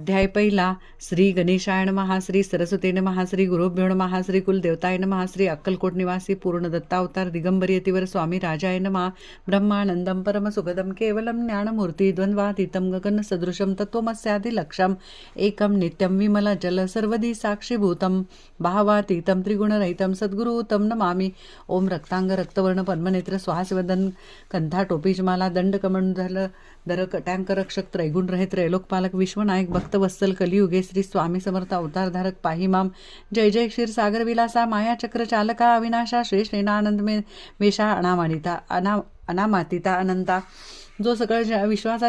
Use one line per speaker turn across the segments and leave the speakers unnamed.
अध्याय पहिला श्री गणेशायण महाश्री श्री सरस्वती नमः श्री गुरुभ्यो महाश्री अक्कलकोट निवासी पूर्ण दत्तावतार दिगंबरी यतीवर स्वामी राजाय नमः। ब्रह्मानंदम परम सुखदम केवलम ज्ञानमूर्ती द्वंद्वातीतम गगन सदृशम तत्वमस्यादि लक्षम। एकम नित्यम विमल जल सर्वधी साक्षीभूतम भावातीतम त्रिगुणरहितम सद्गुरुतम नमामि। ओम रक्तांग रक्तवर्ण पद्मनेत्र स्वासवदन कंथा टोपीजमाला दंड कमंडल दर कटांक रक्षक त्रैगुण रहित त्रैलोकपालक विश्वनायक भक्तवत्सल कलियुगे श्री स्वामी समर्थ अवतारधारक पाहिमाम जय जय क्षीरसागर विलासा माया चक्र चालका अविनाशा श्रेष्ठेनानंद मे मेषा अनामानिता अना अनामातिता अनंता। जो सकळ ज-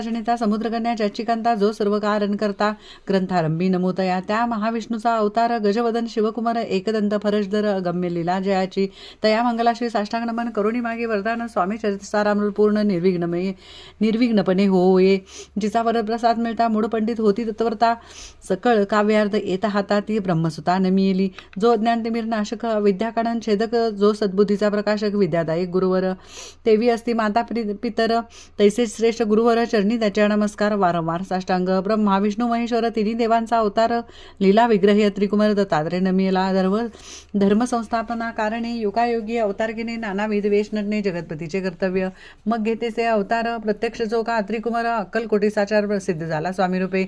नेता समुद्रकन्या ज्याचिकांता जो सर्व कारण करता ग्रंथारंभी नमोतया त्या महाविष्णूचा अवतार गजवदन शिवकुमार एकदंत फरजदर गम्य लीला जयाची. तया मंगलाश्री साष्टांग नमन करुणी मागे वरदान स्वामी चरितसारामृत पूर्ण निर्विघ्नमये निर्विघ्नपणे होये. जिचा वरप्रसाद मिळता मूळ पंडित होती तत्वरता. सकळ काव्यार्थ येता हाता ती ब्रह्मसुता नमियली. जो ज्ञानतिमीर नाशक विद्याकानन छेदक जो सद्बुद्धीचा प्रकाशक विद्यादायक गुरुवर. तेवी असती माता प्रि- पितर. तैसेच श्रेष्ठ गुरुवर चरणी त्याच्या नमस्कार वारंवार साष्टांग. ब्रह्मा विष्णू महेश्वर तिन्ही देवांचा अवतार लीला विग्रही त्रिकुमार दत्तात्रे नमियला धर्म धर्मसंस्थापना कारणे युगायोगी अवतार घेणे नानाविध वेश नटणे जगतपतीचे कर्तव्य. मग घेतेचे अवतार प्रत्यक्ष जो का त्रिकुमार अक्कलकोटी साचार प्रसिद्ध झाला स्वामीरूपे.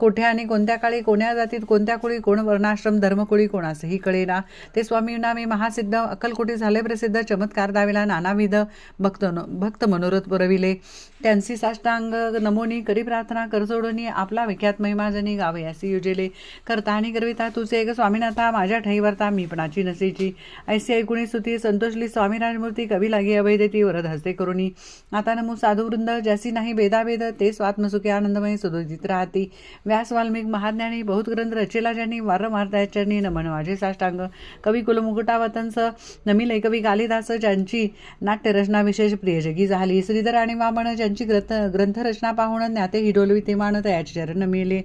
कोठे आणि कोणत्या काळी कोण्या जातीत कोणत्या कुळी कोण वर्णाश्रम धर्मकुळी कोणासही कळेना. ते स्वामी मी महासिद्ध अक्कलकोटी झाले प्रसिद्ध चमत्कार दाविला नानाविध भक्त भक्त मनोरथ पुरविले. त्यांची साष्टांग नमोनी करी प्रार्थना करजोडोनी आपला विख्यात महिमाजनी गावे असे युजेले. करता आणि करविता तुझे एक स्वामीनाथा माझ्या ठईवरता मी पणाची नसेची. ऐसी ऐकुणी सुती संतोषली स्वामी राजमूर्ती कवी लागे अवैदेती वरद हस्ते करुणी. आता नमू साधुवृंद ज्यासी नाही भेदाभेद ते स्वात्मसुखी आनंदमय सुदोजित राहती. व्यास वाल्मिक महाज्ञानी बहुत ग्रंथ रचेला ज्यांनी वारंवार त्याचरणी नमन माझे साष्टांग. कवी कुलमुकुटावतंस नमिले कवी कालिदास ज्यांची नाट्यरचना विशेष प्रियजगी झाली. श्रीधर आणि वामन त्यांची ग्रंथ ग्रंथरचना पाहून ज्ञाते हिडोलवी ते मान तयाचे चरण मिळले.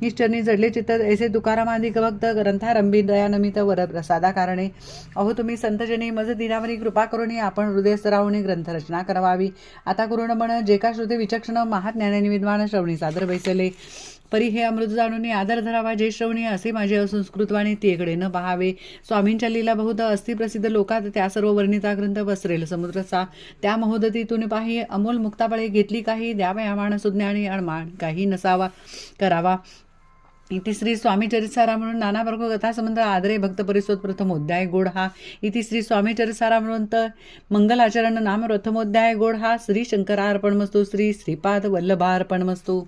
निश्चरणी जडले चित्त ऐसे तुकारामाधिक भक्त ग्रंथारंभी दयानमित वर प्रसादा कारणे. अहो तुम्ही संतजनी मज दिनावरी कृपा करुणी आपण हृदय स्तरावणी ग्रंथरचना करावी. आता करुण म्हण जे का श्रुती विचक्षण महाज्ञानी विद्वान श्रवणी सादर बैसले. परी हे अमृत जाणून आदर धरावा जे श्रवणी असे माझे असंस्कृतवाणी तेकडे न पहावे. स्वामींच्या लीला बहुत अस्थिप्रसिद्ध लोकात त्या सर्व वर्णिता ग्रंथ पसरेल. समुद्राचा त्या महोदतीतून पाही अमोल मुक्ताबळे घेतली काही द्यावे मानसुज्ञानी सुज्ञानी अणमाण काही नसावा करावा. इति श्री स्वामी चरितसारा म्हणून नाना वर्ग कथासंबंध आदरे भक्त परिसोद प्रथमोध्याय गोड हा. इति श्री स्वामी चरितसारा म्हणून मंगलाचरण नाम प्रथमोध्याय गोड हा. श्री शंकरार्पणमस्तू श्री श्रीपाद वल्लभार्पण मस्तू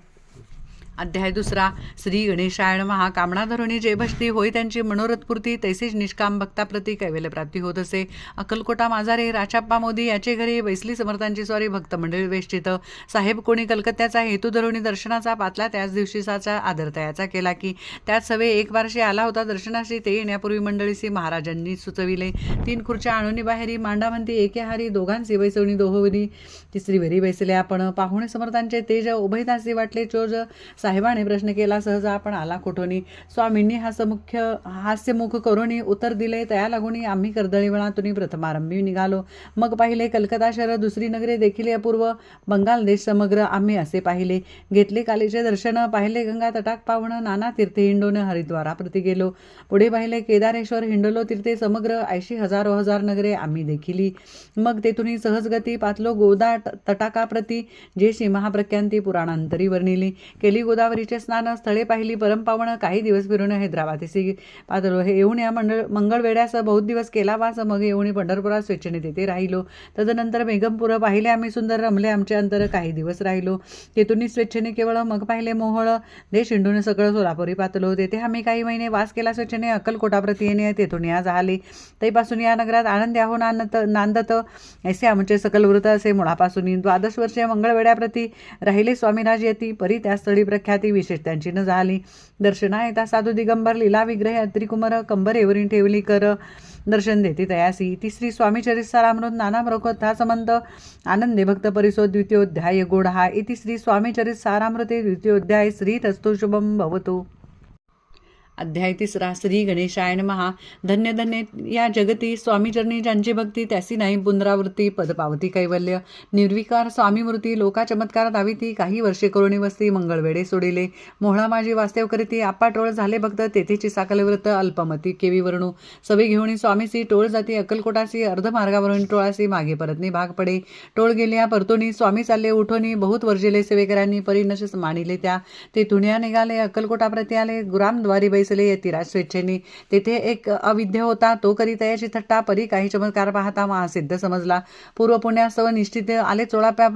अध्याय दुसरा श्री गणेशायण महा कामना धरुणी जे भजती होय त्यांची मनोरथपूर्ती तैसेच निष्काम भक्ताप्रती कैवल्य प्राप्ती होत असे. अक्कलकोटा माझारे राचाप्पा मोदी याचे घरी बैसली समर्थांची स्वारी भक्त मंडळी वेष्टित. साहेब कोणी कलकत्त्याचा हेतू धरुणी दर्शनाचा पातला त्याच दिवशीचा आदरतयाचा केला की त्यात सवे एक वर्षी आला होता दर्शनाशी ते येण्यापूर्वी मंडळीशी महाराजांनी सुचविले. तीन खुर्च्या आणूनी बाहेरी मांडामंती एके हारी दोघांची बैसवणी दोहोवरी तिसरी वेरी बैसले आपण पाहुणे समर्थांचे तेज उभयदासी वाटले चोज. साहेबाने प्रश्न केला सहज आपण आला कुठोनी? स्वामींनी हास्यमुख्य हास्यमुख करूनही उत्तर दिले तया लागून आम्ही कर्दळीवणातून प्रथमारंभी निघालो. मग पाहिले कलकत्ता शहर दुसरी नगरे देखील अपूर्व. बंगाल देश समग्र आम्ही असे पाहिले. घेतले कालीचे दर्शन पाहिले गंगा तटाक पावणं नाना तीर्थ हिंडोन हरिद्वाराप्रती गेलो. पुढे पाहिले केदारेश्वर हिंडलो तीर्थे समग्र ऐंशी हजारो हजार नगरे आम्ही देखिली. मग तेथून सहजगती पातलो गोदा तटाकाप्रती जेशी महाप्रख्यांती पुराणांतरी वर्णिली. केली गोदावरीचे स्नान स्थळे पाहिली परमपावन काही दिवस फिरून हैदराबादेसी पातलो हे येऊन या मंडळ मंगळवेड्यास बहुत दिवस केला वास मग येऊन पंढरपुरात स्वेच्छेने तेथे राहिलो. तदनंतर मेघमपुर पाहिले आम्ही सुंदर रमले आमचे अंतर काही दिवस राहिलो. तेथून स्वेच्छेने केवळ मग पाहिले मोहळ देश हिंडून सगळं सोलापुरी पातलो. तेथे आम्ही काही महिने वास केला स्वेच्छेने अक्कलकोटाप्रती येणे तेथून या झाले. तैपासून या नगरात आनंद आहो नांदत नांदत. ऐसे आमचे सकल वृत असे मुळापासून द्वादश वर्षे मंगळवेड्याप्रती राहिले स्वामीराज येती परी त्या स्थळी ख्याती विशेष त्यांची न झाली. दर्शना येता साधू दिगंबर लीला विग्रह अत्रिकुमर कंबर एवरीन ठेवली कर दर्शन देते तयासी तिसरी स्वामी चरितसारामृत नाना हा समंत आनंदे भक्त परिसो द्वितीयोध्याय गोड हा इति श्री स्वामी चरित सारामृते द्वितीयोध्याय श्री तस्तु शुभम भवतो. अध्याय तिसरा श्री गणेशाय महा धन्य धन्य या जगती स्वामीचरणी ज्यांची भक्ती त्यासी नाही पुनरावृत्ती पदपावती कैवल्य. निर्विकार स्वामीमूर्ती लोका चमत्कार दाविती. काही वर्षे करुणी वस्ती मंगळवेडे सोडिले. मोहळा माझी वास्तव करीती आपा टोळ झाले भक्त. तेथेची साकल व्रत अल्पमती केवी वर्णू. सवे घेऊन स्वामीसी टोळ जाती अक्कलकोटासी अर्ध मार्गावरून टोळासी मागे परतनी भाग पडे. टोळ गेल्या परतोनी स्वामी चालले उठोनी बहुत वर्जिले सेवेकऱ्यांनी परिनश मानिले त्या. ते तुण्या निघाले अक्कलकोटाप्रती आले गुरामद्वारी बैसले यतिराज स्वेच्छेने तेथे एक अविद्य होता. तो करी तयाची थट्टा परी काही चमत्कार पाहता महासिद्ध समजला. पूर्व पुण्यासव निश्चित आले चोळाप्या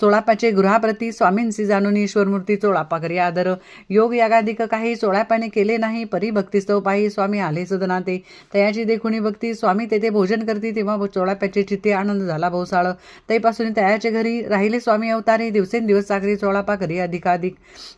चोळापाचे गृहाप्रती स्वामींसी जाणून ईश्वरमूर्ती चोळापा करी आदर. योग यागाधिक काही चोळापाने केले नाही परी भक्तिस्तव पाही स्वामी आले सदनाते. तयाची देखुणी भक्ती स्वामी तेथे भोजन करती तेव्हा चोळाप्याचे चित्ते आनंद झाला भोसाळ. तैपासून तयाचे घरी राहिले स्वामी अवतारी दिवसेंदिवस सागरी चोळापा करी अधिकाधिक.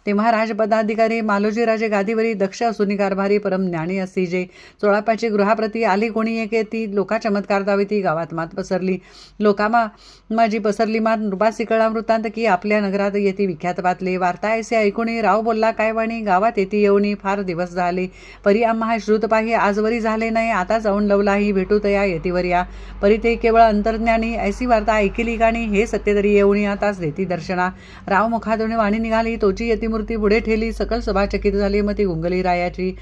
तेव्हा राजपदाधिकारी मालोजी राजे गादीवरी दक्ष असूनी कारभारी परम ज्ञानी असती जे. चोळापाची गृहाप्रती आली कोणी एके? ती लोका चमत्कार दावी ती गावात मात पसरली. लोकामा माझी पसरली मात नृपासी कळा वृत्तांत की आपल्या नगरात येती विख्यात बातले. वार्ता ऐसे ऐकुणी राव बोलला काय वाणी? गावात येती येऊनी फार दिवस झाले. परी आम्हा श्रुतपाही आजवरी झाले नाही. आता जाऊन लवलाही भेटू तया येतीवर या. परी ते केवळ अंतर्ज्ञानी ऐसी वार्ता ऐकली गाणी हे सत्य तरी येऊनी आताच देती दर्शना. राव मुखातून वाणी निघाली तोची यतिमूर्ती पुढे ठेली. सकल सभा चकित झाली मग ती गुंगली त्याची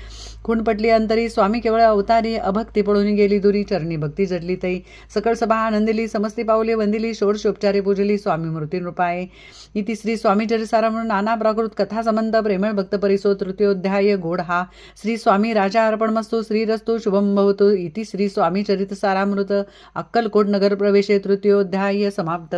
खूण पटली अंतरी स्वामी केवळ अवतारी अभक्ती पळून गेली दुरी चरणी भक्ती जडली तई. सकळ सभा आनंदिली समस्ती पावले वंदिली षोडशोपचारे पूजली स्वामी मृत्यूनृपाये इति श्री स्वामी चरिसारा म्हणून नाना प्राकृत कथा संबंध प्रेमळ भक्त परिसो तृतीयोध्याय गोड हा. श्री स्वामी राजा अर्पणमस्तु श्रीरस्तु शुभम भवतु. इति श्री स्वामी चरित सारामृत अक्कलकोट नगर प्रवेशे तृतीयोध्याय समाप्त.